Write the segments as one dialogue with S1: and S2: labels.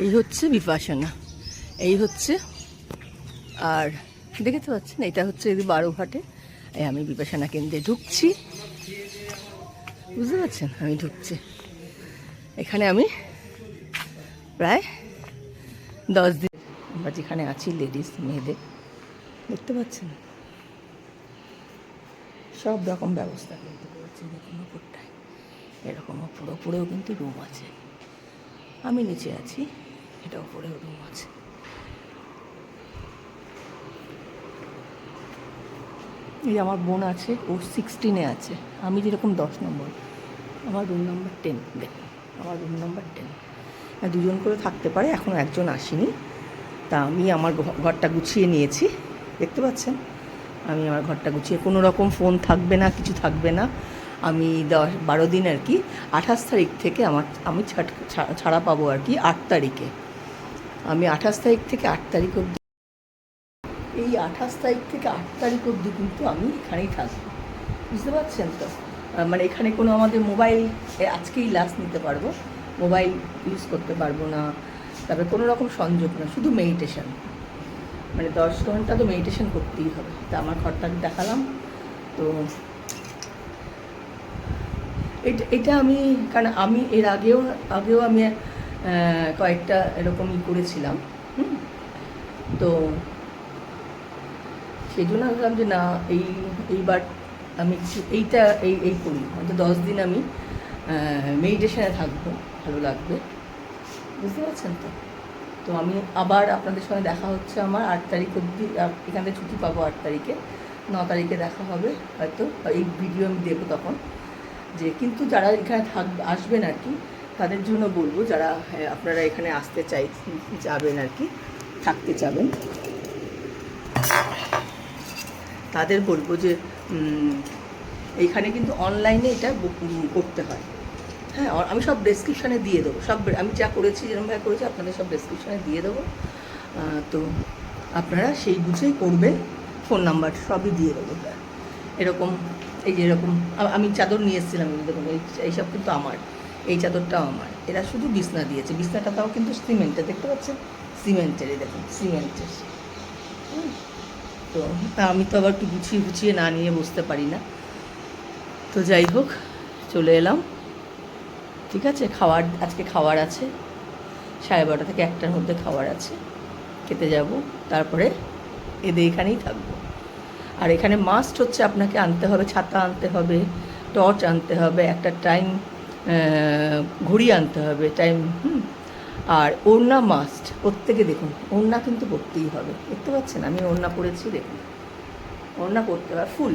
S1: এই হচ্ছে বিপাসনা। এই হচ্ছে আর দেখতে পাচ্ছেন, এটা হচ্ছে যদি বারোঘাটে এই আমি বিপাশনা কেন্দ্রে ঢুকছি। বুঝতে পারছেন? আমি ঢুকছি। এখানে আমি প্রায় দশ দিন আমরা যেখানে আছি লেডিস মেয়েদের। দেখতে পাচ্ছেন? সব রকম ব্যবস্থা কিন্তু করেছে, দেখুন উপরটায় এরকম উপরে উপরেও কিন্তু রুম আছে। আমি নিচে আছি। এটা উপরেও রুম আছে। এই আমার বোন আছে, ও সিক্সটিনে আছে। আমি যেরকম দশ নম্বর। আমার রুম নম্বর টেন দেখুন আমার রুম নম্বর টেন দুজন করে থাকতে পারে এখনও একজন আসেনি। তা আমি আমার ঘরটা গুছিয়ে নিয়েছি। দেখতে পাচ্ছেন? আমি আমার ঘরটা গুছিয়ে, কোনো রকম ফোন থাকবে না, কিছু থাকবে না। আমি দশ, বারো দিন আর কি, আঠাশ তারিখ থেকে আমার, আমি ছাড়- পাবো আর কি আট তারিখে। আমি আঠাশ তারিখ থেকে আট তারিখ অবধি, এই আঠাশ তারিখ থেকে আট তারিখ অবধি কিন্তু আমি এখানেই থাকব। বুঝতে পারছেন তো? মানে এখানে কোনো আমাদের মোবাইল আজকেই লাস্ট নিতে পারব। মোবাইল ইউজ করতে পারব না, তারপরে কোনো রকম সংযোগ না, শুধু মেডিটেশন মানে দশ ঘণ্টা তো মেডিটেশন করতেই হবে। তা আমার ঘরটা দেখালাম, তো এটা এটা আমি, কারণ আমি এর আগেও আগেও আমি কয়েকটা এরকমই করেছিলাম তো সেই জন্য ভাবলাম যে না, এই, এইবার আমি এইটা, এই এই করি। হয়তো দশ দিন আমি মেডিটেশনে থাকব, ভালো লাগবে। বুঝতে পারছেন তো? তো আমি আবার আপনাদের সঙ্গে দেখা হচ্ছে আমার আট তারিখ অবধি এখান থেকে ছুটি পাবো আট তারিখে। ন তারিখে দেখা হবে, হয়তো, এই ভিডিও আমি দেবো তখন। যে কিন্তু যারা এখানে থাক আসবেন আর কি তাদের জন্য বলব যারা হ্যাঁ, আপনারা এখানে আসতে চাই যাবেন আর কি থাকতে চাবেন। তাদের বলব যে এইখানে কিন্তু অনলাইনে এটা করতে হয়। হ্যাঁ আমি সব ডেসক্রিপশানে দিয়ে দেবো। সব আমি যা করেছি যেরকমভাবে করেছি আপনাদের সব ডেসক্রিপশানে দিয়ে দেবো। তো আপনারা সেই বুঝেই করবেন। ফোন নাম্বার সবই দিয়ে দেবো। এরকম এই যে এরকম আমি চাদর নিয়ে এসেছিলাম দেখুন, এই এইসব কিন্তু আমার, এই চাদরটাও আমার। এরা শুধু বিছনা দিয়েছে বিছনাটা তাও কিন্তু সিমেন্টের, দেখতে পাচ্ছেন? সিমেন্টের এই দেখুন, সিমেন্টের। তো তা আমি তো আবার একটু গুছিয়ে গুছিয়ে না নিয়ে বসতে পারি না। তো যাই হোক, চলে এলাম। ঠিক আছে, খাওয়ার, আজকে খাওয়ার আছে। সাড়ে বারোটা থেকে একটার মধ্যে খাওয়ার আছে। খেতে যাব, তারপরে এদের এখানেই থাকব। আর এখানে মাস্ট হচ্ছে আপনাকে আনতে হবে, ছাতা আনতে হবে টর্চ আনতে হবে, একটা টাইম ঘড়ি আনতে হবে টাইম হুম। আর ওড়না মাস্ট প্রত্যেকে দেখুন, ওড়না কিন্তু পরতেই হবে, দেখতে পাচ্ছেন? আমি ওড়না পরেছি, দেখুন। ওড়না পরতে হবে ফুল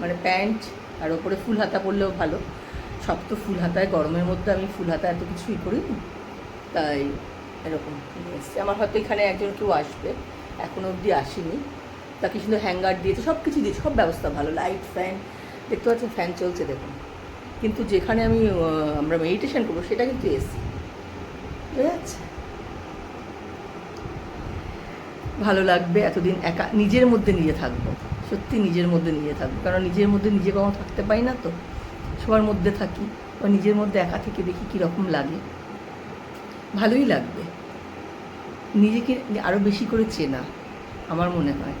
S1: মানে প্যান্ট আর ওপরে ফুল হাতা পরলেও ভালো। সব তো ফুল হাতায়, গরমের মধ্যে আমি ফুল হাতা এত কিছুই করি না। তাই এরকম। এসছি আমার হয়তো এখানে একজন কেউ আসবে, এখনও অবধি আসেনি। তাকে শুধু হ্যাঙ্গার দিয়েছে সব কিছু দিয়েছে, সব ব্যবস্থা ভালো লাইট ফ্যান দেখতে পাচ্ছেন ফ্যান চলছে দেখুন। কিন্তু যেখানে আমি আমরা মেডিটেশন করব, সেটা কিন্তু এসি বুঝা যাচ্ছে? ভালো লাগবে এতদিন একা, নিজের মধ্যে নিজে থাকব। সত্যি নিজের মধ্যে নিজে থাকব। কারণ নিজের মধ্যে নিজে কখনো থাকতে পাই না তো। সবার মধ্যে থাকি, বা নিজের মধ্যে একা থেকে দেখি কীরকম লাগে। ভালোই লাগবে। নিজেকে আরও বেশি করে চেনা, আমার মনে হয়।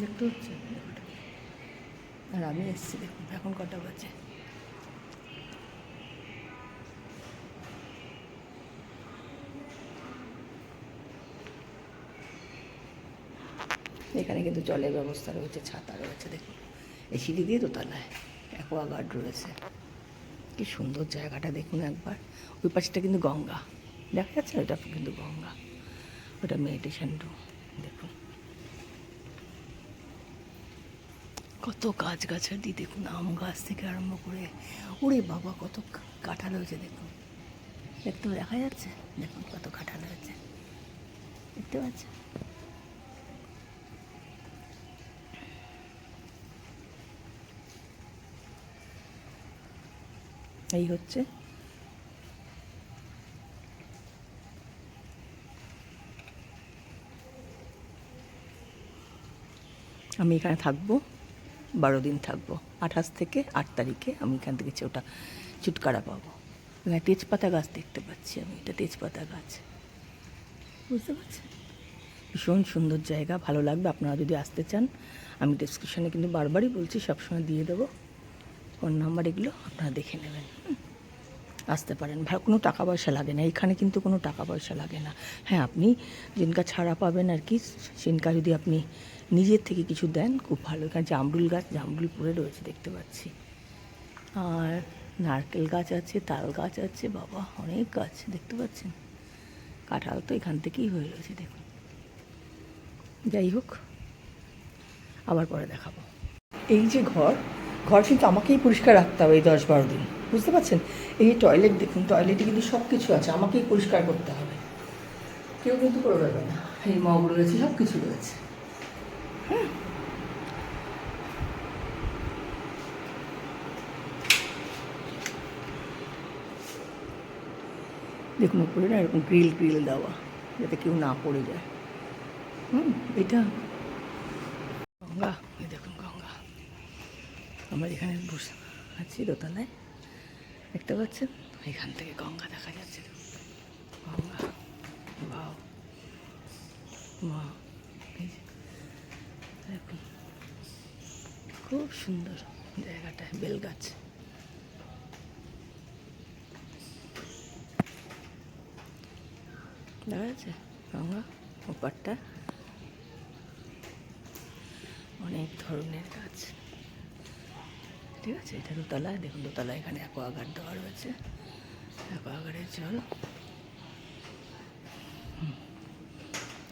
S1: দেখতে হচ্ছে? আর আমি এসছি, দেখুন, এখন কটা বাজে। এখানে কিন্তু জলের ব্যবস্থা রয়েছে, ছাতা রয়েছে, দেখুন। এই সিঁড়ি দিয়ে দোতলায় অ্যাকোয়াগার্ড রয়েছে। কি সুন্দর জায়গাটা, দেখুন একবার। ওই পাশটা কিন্তু গঙ্গা। দেখা যাচ্ছে ওটা কিন্তু গঙ্গা। ওটা মেডিটেশন রুম দেখুন কত গাছ গাছালি দেখুন, আম গাছ থেকে আরম্ভ করে, ওরে বাবা কত কাঁঠাল হয়েছে দেখুন। দেখতে দেখা যাচ্ছে, দেখুন কত কাঁঠাল হয়েছে। দেখতে পাচ্ছেন এই হচ্ছে। আমি এখানে থাকব। বারো দিন থাকব। আঠাশ থেকে আট তারিখে আমি এখান থেকে ওটা ছুটকারা পাবো। এখানে তেজপাতা গাছ দেখতে পাচ্ছি আমি, এটা তেজপাতা গাছ। বুঝতে পারছেন? ভীষণ সুন্দর জায়গা, ভালো লাগবে। আপনারা যদি আসতে চান, আমি ডিসক্রিপশানে কিন্তু বারবারই বলছি, সবসময় দিয়ে দেবো। ফোন নাম্বার এগুলো আপনারা দেখে নেবেন। আসতে পারেন। ভালো কোনো টাকা পয়সা লাগে না। এখানে কিন্তু কোনো টাকা পয়সা লাগে না। হ্যাঁ আপনি জিনকা ছাড়া পাবেন আর কি। সিনকা যদি আপনি নিজের থেকে কিছু দেন, খুব ভালো। এখানে জামরুল গাছ জামরুল পড়ে রয়েছে দেখতে পাচ্ছি। আর নারকেল গাছ আছে, তাল গাছ আছে, বাবা, অনেক গাছ দেখতে পাচ্ছেন। কাঁঠাল তো এখান থেকেই হয়ে রয়েছে, দেখুন। যাই হোক, আবার পরে দেখাবো। এই যে ঘর ঘর কিন্তু আমাকেই পরিষ্কার রাখতে হবে এই দশ বারো দিন, বুঝতে পারছেন? এই টয়লেট দেখুন, টয়লেটে কিন্তু সব কিছু আছে, আমাকেই পরিষ্কার করতে হবে। কেউ কিন্তু করে দেবে না, এই মগ রয়েছে সব কিছু রয়েছে। দেখুন উপরে না এরকম গ্রিল গ্রিল দেওয়া যাতে কেউ না পড়ে যায়। হুম এটা গঙ্গা দেখুন গঙ্গা। আমরা এখানে বসে আছি দোতলায় দেখতে পাচ্ছেন? এখান থেকে গঙ্গা দেখা যাচ্ছে। গঙ্গা যে, দেখুন খুব সুন্দর জায়গাটা, বেলগাছ। দেখা যাচ্ছে? গঙ্গা, ওপারটা। অনেক ধরনের গাছ। ঠিক আছে? এটা দোতলায়। দেখুন দোতলায় এখানে অ্যাকোয়াগার্ড দেওয়া রয়েছে। অ্যাকোয়াগার্ডের জল।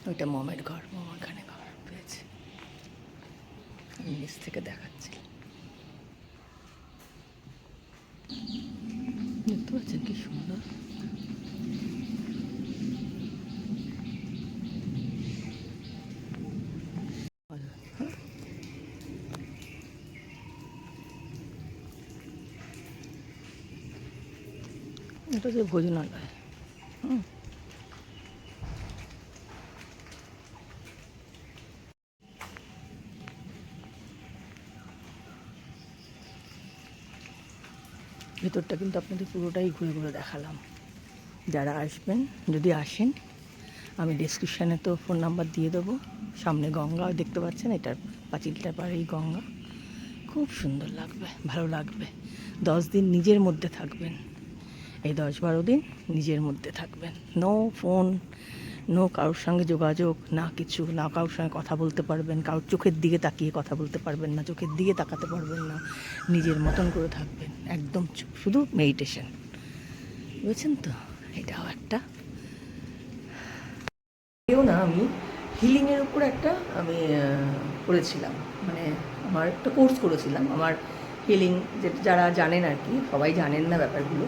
S1: ওইটা মমের ঘর, মম এখানে ঘর। নিচ থেকে দেখাচ্ছি। দেখতে পাচ্ছেন কি সুন্দর? এটা হচ্ছে ভোজনালয়। ভেতরটা কিন্তু আপনাদের পুরোটাই ঘুরে ঘুরে দেখালাম। যারা আসবেন, যদি আসেন, আমি ডিসক্রিপশানে তো ফোন নাম্বার দিয়ে দেবো। সামনে গঙ্গা, দেখতে পাচ্ছেন? এটার পাঁচিলটার পাড়েই গঙ্গা। খুব সুন্দর লাগবে, ভালো লাগবে। দশ দিন নিজের মধ্যে থাকবেন। এই দশ বারো দিন নিজের মধ্যে থাকবেন। নো ফোন নো কারোর সঙ্গে যোগাযোগ, না কিছু, না কারোর সঙ্গে কথা বলতে পারবেন, কারোর চোখের দিকে তাকিয়ে কথা বলতে পারবেন না, চোখের দিকে তাকাতে পারবেন না, নিজের মতন করে থাকবেন, একদম চুপ, শুধু মেডিটেশন বুঝছেন তো? এটাও একটা। কেউ না, আমি হিলিংয়ের উপর একটা, আমি করেছিলাম। মানে আমার একটা কোর্স করেছিলাম। আমার হিলিং যেটা যারা জানেন আর কি, সবাই জানেন না ব্যাপারগুলো।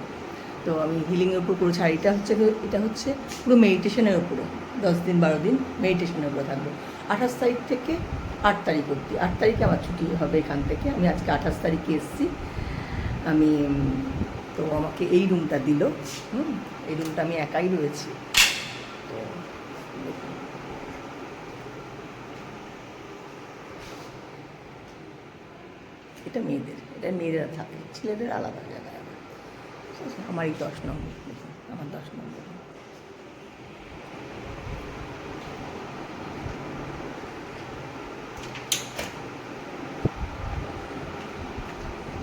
S1: তো আমি হিলিংয়ের উপর আর এটা হচ্ছে এটা হচ্ছে পুরো মেডিটেশনের উপরে। দশ দিন, বারো দিন মেডিটেশনের উপরে থাকবে। আঠাশ তারিখ থেকে আট তারিখ অবধি। আট তারিখে আমার ছুটি হবে এখান থেকে। আমি আজকে আঠাশ তারিখে এসেছি। আমি, তো আমাকে এই রুমটা দিল। হুম? এই রুমটা আমি একাই রয়েছি। তো এটা মেয়েদের। এটা মেয়েরা থাকে। ছেলেদের আলাদা জায়গায় আবার। ঠিক আছে? আমার এই দশ নম্বর আমার দশ নম্বর।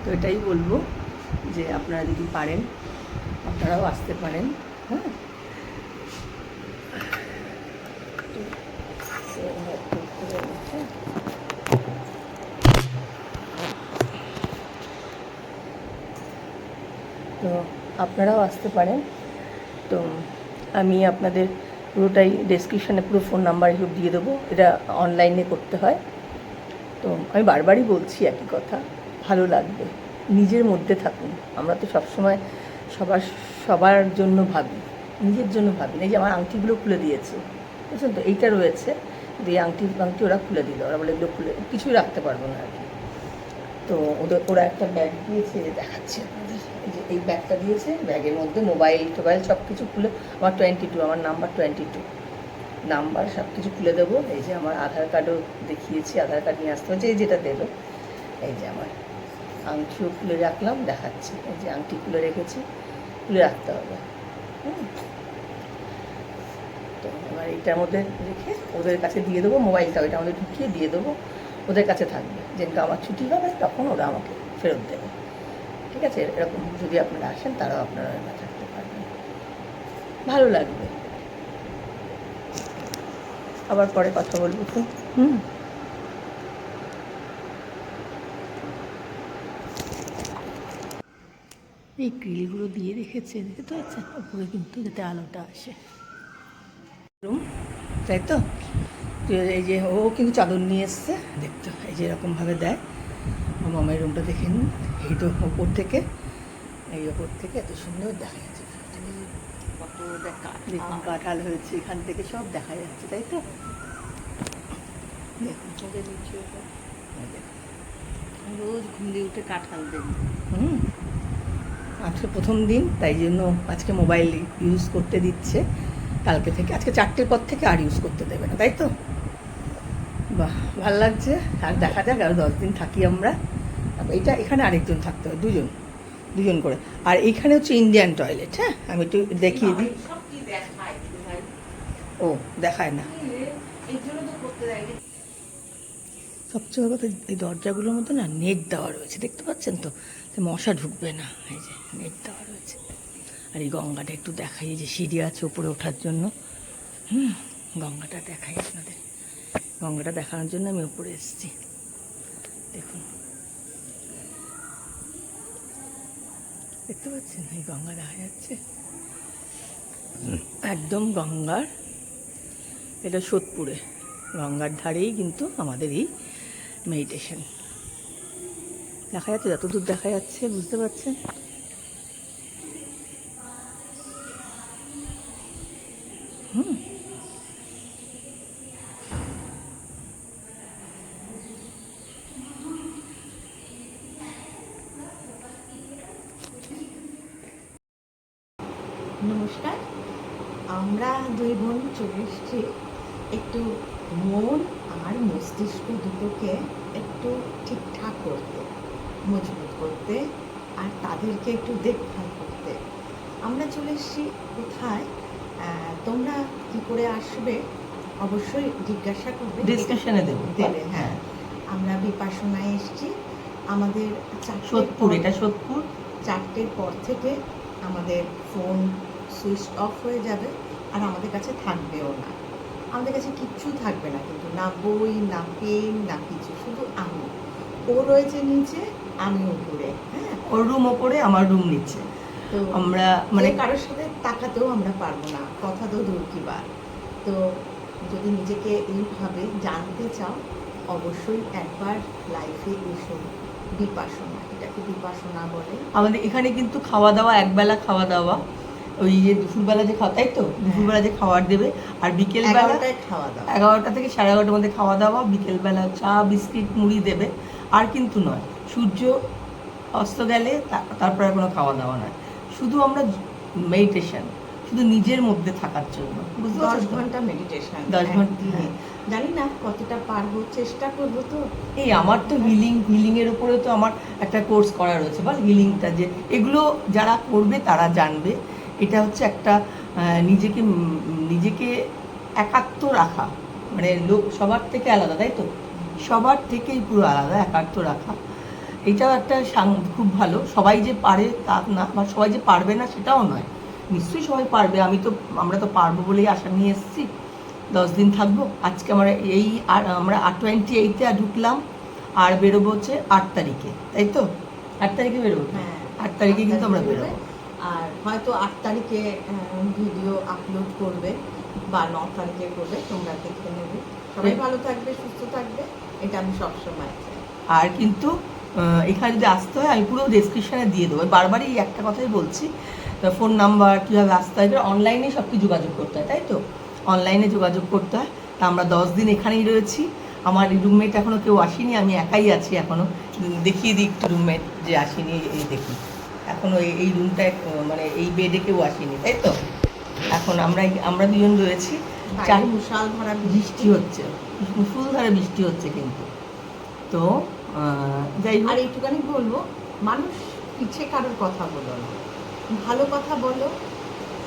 S1: তো এটাই বলব যে আপনারা যদি পারেন, আপনারাও আসতে পারেন হ্যাঁ তো, তো, তো, তো, তো আপনারাও আসতে পারেন। তো আমি আপনাদের পুরোটাই ডেসক্রিপশানে পুরো ফোন নাম্বার এসব দিয়ে দেবো। এটা অনলাইনে করতে হয়। তো আমি বারবারই বলছি একই কথা, ভালো লাগবে। নিজের মধ্যে থাকুন। আমরা তো সবসময় সবার সবার জন্য ভাবি, নিজের জন্য ভাবি না। যে আমার আংটিগুলো খুলে দিয়েছে, বুঝছেন তো? এইটা রয়েছে। দিয়ে আংটি আংটি ওরা খুলে দিল। ওরা বলে, এগুলো খুলে, কিছুই রাখতে পারব না আর কি। তো ওদের, ওরা একটা ব্যাগ দিয়েছে, দেখাচ্ছি আপনাদের। যে এই ব্যাগটা দিয়েছে, ব্যাগের মধ্যে মোবাইল টোবাইল সব কিছু খুলে, আমার টোয়েন্টি টু আমার নাম্বার টোয়েন্টি টু নাম্বার সব কিছু খুলে দেবো, এই যে আমার আধার কার্ডও দেখিয়েছি, আধার কার্ড নিয়ে আসতে হচ্ছে, এই যেটা দেবো, এই যে আমার আংটিও খুলে রাখলাম, দেখাচ্ছি, এই যে আংটি খুলে রেখেছি, খুলে রাখতে হবে, হুম। তো এবার এইটার মধ্যে রেখে ওদের কাছে দিয়ে দেবো মোবাইলটা, ওইটা মধ্যে ঢুকিয়ে দিয়ে দেবো, ওদের কাছে থাকবে যেদিনকে আমার ছুটি হবে, তখন ওরা আমাকে ফেরত দেবে ঠিক আছে? এরকম যদি আপনারা আসেন তারাও আপনারা থাকতে পারবেন। ভালো লাগবে। আবার পরে কথা বলব হুম। এই গ্রিলগুলো দিয়ে রেখেছে দেখতে তো আচ্ছা উপরে কিন্তু যাতে আলোটা আসে। রুম তাই তো? এই যে ও কিন্তু চাদর নিয়ে এসছে দেখতো এই যে এরকমভাবে দেয়। আমার মামের রুমটা দেখে নিন। এই তো ওপর থেকে এই ওপর থেকে এত সুন্দর দেখা যাচ্ছে দেখুন কাঁঠাল হয়েছে এখান থেকে সব দেখা যাচ্ছে তাই তো।
S2: রোজ ঘুম দিয়ে উঠে কাঁঠাল দেন
S1: হুম। আজকে প্রথম দিন তাই জন্য আজকে মোবাইল ইউজ করতে দিচ্ছে। কালকে থেকে আজকে চারটের পর থেকে আর ইউজ করতে দেবে না তাই তো? বাহ ভালো লাগছে। আর দেখা যাক আর দশ দিন থাকি আমরা। এটা এখানে আরেকজন থাকতে হবে দুজন দুজন করে। আর এইখানে হচ্ছে ইন্ডিয়ান টয়লেট হ্যাঁ? আমি একটু দেখিয়ে দিই। ও দেখায় না। সবচেয়ে বড় কথা এই দরজাগুলোর মধ্যে না নেট দেওয়া রয়েছে দেখতে পাচ্ছেন তো? মশা ঢুকবে না এই যে নেট দেওয়া রয়েছে। আর এই গঙ্গাটা একটু দেখাই যে সিঁড়ি আছে উপরে ওঠার জন্য। হুম গঙ্গাটা দেখাই আপনাদের। গঙ্গাটা দেখানোর জন্য আমি উপরে এসেছি। দেখুন। দেখতে পাচ্ছেন? এই গঙ্গা দেখা যাচ্ছে একদম গঙ্গার। এটা সোদপুরে। গঙ্গার ধারেই কিন্তু আমাদের এই মেডিটেশন দেখা যাচ্ছে যতদূর দেখা যাচ্ছে, বুঝতে পারছেন? হুম
S3: নমস্কার আমরা দুই বোন চলে এসেছি। একটু মন আর মস্তিষ্ক দুটোকে একটু ঠিকঠাক করতে মজবুত করতে আর তাদেরকে একটু দেখভাল করতে। আমরা চলে এসেছি কোথায়? তোমরা কি করে আসবে অবশ্যই জিজ্ঞাসা করবে।
S1: ডিসকাশনে দেবে।
S3: হ্যাঁ। আমরা বিপাশনায় এসেছি। আমাদের
S1: সোদপুর এটা সোদপুর।
S3: চারটের পর থেকে আমাদের ফোন সুইচ অফ হয়ে যাবে। আর আমাদের কাছে থাকবেও না। আমাদের কাছে কিচ্ছু থাকবে না কিন্তু না বই না পেন না কিছু শুধু আমি। ও রয়েছে নিচে আমি উপরে হ্যাঁ?
S1: ওর রুম ওপরে আমার রুম নিচ্ছে
S3: তো
S1: আমরা
S3: মানে
S1: মানে
S3: কারোর সাথে তাকাতেও আমরা পারব না কথা তো দূর কি বার। তো যদি নিজেকে এইভাবে জানতে চাও অবশ্যই একবার লাইফে এসো। বিপাসনা এটাকে বিপাসনা বলে।
S1: আমাদের এখানে কিন্তু খাওয়া দাওয়া একবেলা খাওয়া দাওয়া। ওই যে দুপুরবেলা যে খাওয়া তাই তো? দুপুরবেলা যে খাবার দেবে আর বিকেলবেলা
S3: খাওয়া দাওয়া।
S1: এগারোটা থেকে সাড়ে এগারোটার মধ্যে খাওয়া দাওয়া বিকেলবেলা চা বিস্কিট মুড়ি দেবে আর কিন্তু নয়। সূর্য অস্ত গেলে তারপরে কোনো খাওয়া দাওয়া নয়। শুধু আমরা মেডিটেশন শুধু নিজের মধ্যে থাকার জন্য।
S3: দশ ঘণ্টা মেডিটেশন
S1: দশ ঘণ্টা, হ্যাঁ।
S3: জানি না কতটা পারব চেষ্টা করব তো।
S1: এই আমার তো হিলিং হিলিংয়ের উপরে তো আমার একটা কোর্স করা রয়েছে বল হিলিংটা যে এগুলো যারা করবে তারা জানবে। এটা হচ্ছে একটা নিজেকে নিজেকে একাত্ম রাখা। মানে লোক সবার থেকে আলাদা তাই তো? সবার থেকেই পুরো আলাদা একাত্ম রাখা। এটাও একটা সাং- খুব ভালো। সবাই যে পারে তা না বা সবাই যে পারবে না সেটাও নয়। নিশ্চয়ই সবাই পারবে। আমি তো আমরা তো পারব বলেই আশা নিয়ে এসেছি। দশ দিন থাকব। আজকে আমরা এই আর আমরা টোয়েন্টি এইটে ঢুকলাম। আর বেরোবো হচ্ছে আট তারিখে তাই তো? আট তারিখে বেরোবো?
S3: হ্যাঁ।
S1: আট তারিখে কিন্তু আমরা বেরোবো।
S3: আর হয়তো আট তারিখে ভিডিও আপলোড করবে বা ন তারিখে করবে তোমরা দেখে নেবে। সবাই
S1: হ্যাঁ।
S3: ভালো থাকবে সুস্থ থাকবে এটা আমি সবসময় চাই।
S1: আর কিন্তু এখানে যদি আসতে হয় আমি পুরো ডেসক্রিপশানে দিয়ে দেবো। বারবারই এই একটা কথাই বলছি ফোন নাম্বার কীভাবে আসতে হয় অনলাইনে সব কিছু যোগাযোগ করতে হয় তাই তো? অনলাইনে যোগাযোগ করতে হয়। তা আমরা দশ দিন এখানেই রয়েছি। আমার রুমমেট এখনও কেউ আসেনি আমি একাই আছি এখনও দেখিয়ে দিই একটু রুমমেট যে আসেনি এই দেখি এখনও এই এই রুমটায় মানে এই বেডে কেউ আসেনি তাই তো? এখন আমরা আমরা দুজন রয়েছি। চার
S3: ভরা
S1: বৃষ্টি হচ্ছে। মুসুলধারে বৃষ্টি হচ্ছে কিন্তু। তো যাই
S3: আর একটুখানি বলব মানুষ পিছে কারোর কথা বলো না। ভালো কথা বলো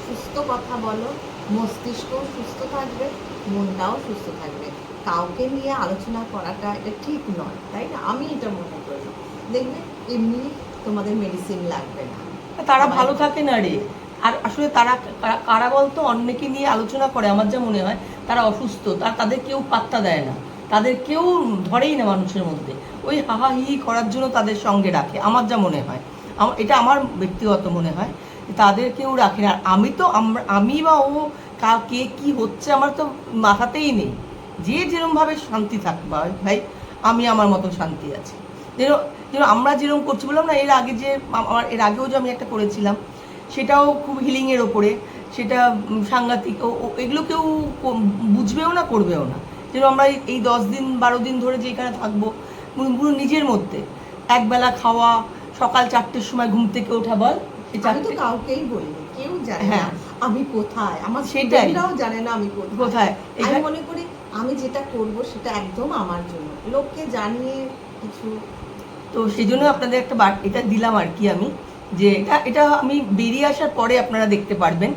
S3: সুস্থ কথা বলো মস্তিষ্ক সুস্থ থাকবে মনটাও সুস্থ থাকবে। কাউকে নিয়ে আলোচনা করাটা এটা ঠিক নয় তাই না? আমি এটা মনে করি। দেখবে এমনি তোমাদের মেডিসিন লাগবে না।
S1: তারা ভালো থাকে না রে। আর আসলে তারা কারা- বলতো? অন্যকে নিয়ে আলোচনা করে আমার যা মনে হয় তারা অসুস্থ তার তাদের কেউ পাত্তা দেয় না। তাদের কেউ ধরেই না মানুষের মধ্যে। ওই হাহা হি করার জন্য তাদের সঙ্গে রাখে আমার যা মনে হয়। এটা আমার ব্যক্তিগত মনে হয় তাদের কেউ রাখে না। আর আমি তো আমি বা ও কা- কে কি হচ্ছে আমার তো মাথাতেই নেই। যে যেরমভাবে শান্তি থাকবে ভাই আমি আমার মতো শান্তি আছে। যেন যেন আমরা যেরকম করছি বললাম না এর আগে যে আমার এর আগেও যে আমি একটা করেছিলাম সেটাও খুব হিলিংয়ের ওপরে সেটা সাংঘাতিক এগুলো কেউ বুঝবেও না করবেও না। যেন আমরা এই- দশ দিন বারো দিন ধরে যে এখানে থাকব পুরো নিজের মধ্যে একবেলা খাওয়া সকাল চারটের সময় ঘুম থেকে ওঠা বল
S3: আমি তো কাউকেই বলিনি কেউ জানে না
S1: হ্যাঁ।
S3: আমি কোথায়? আমার। স্টুডেন্টরাও জানে না আমি কোথায়। আমি মনে করি আমি যেটা করব সেটা একদম আমার জন্য। লোককে জানিয়ে কিছু
S1: তো সেই জন্য আপনাদের একটা এটা দিলাম আর কি আমি যে এটা এটা আমি বেরিয়ে আসার পরে আপনারা দেখতে পারবেন।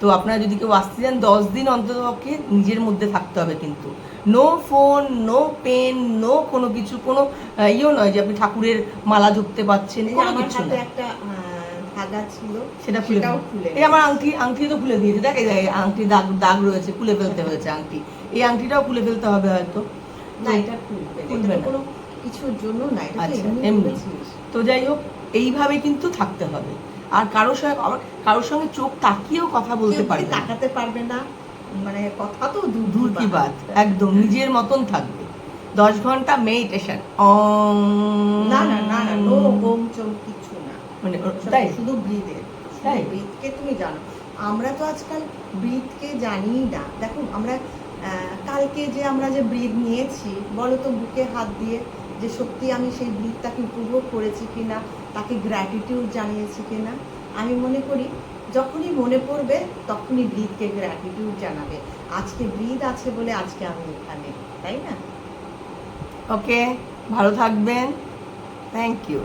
S1: তো আপনারা যদি কেউ আসতে চান দশ দিন অন্তত পক্ষে নিজের মধ্যে থাকতে হবে কিন্তু। No phone no pen no কোনো কিছু কোনো ইয়েও নয় যে আপনি ঠাকুরের মালা জপতে পাচ্ছেন কিছু না।
S3: একটা ধাগা ছিল
S1: সেটা খুলে এই আমার আংটি আংটি তো খুলে দিয়েছে দেখ এই আংটি দাগ দাগ রয়েছে খুলে ফেলতে হয়েছে আংটি। এই আংটিটাও খুলে ফেলতে হবে হয়তো।
S3: না এটা খুলবে। কোনো কিছুর জন্য না এটা তো
S1: আচ্ছা,
S3: এমনি।
S1: তো যাই হোক এইভাবে কিন্তু থাকতে হবে। আর কারোর সঙ্গে কারোর সঙ্গে চোখ তাকিয়েও কথা বলতে পারবে
S3: তাকাতে পারবে না। মানে কথা তো দূর
S1: কি বাত? একদম নিজের মতন থাকবে। দশ ঘণ্টা মেডিটেশন
S3: না না না না নো ওম চম কিছু না।
S1: মানে তাই?
S3: শুধু ব্রিদের
S1: তাই?
S3: ব্রিথকে তুমি জানো। আমরা তো আজকাল ব্রিথকে জানি না। দেখো আমরা কালকে যে আমরা যে ব্রিথ নিয়েছি বলো তো বুকে হাত দিয়ে যে সত্যি আমি সেই দিকটাকে উপভোগ করেছি কিনা, তাকে গ্র্যাটিটিউড জানিয়েছি কিনা, আমি মনে করি যখনই মনে পড়বে তখনই ব্রিদকে গ্র্যাটিটিউড জানাবে। আজকে ব্রিদ আছে বলে আজকে আমি এখানে, তাই না?
S1: ওকে ভালো থাকবেন। Thank you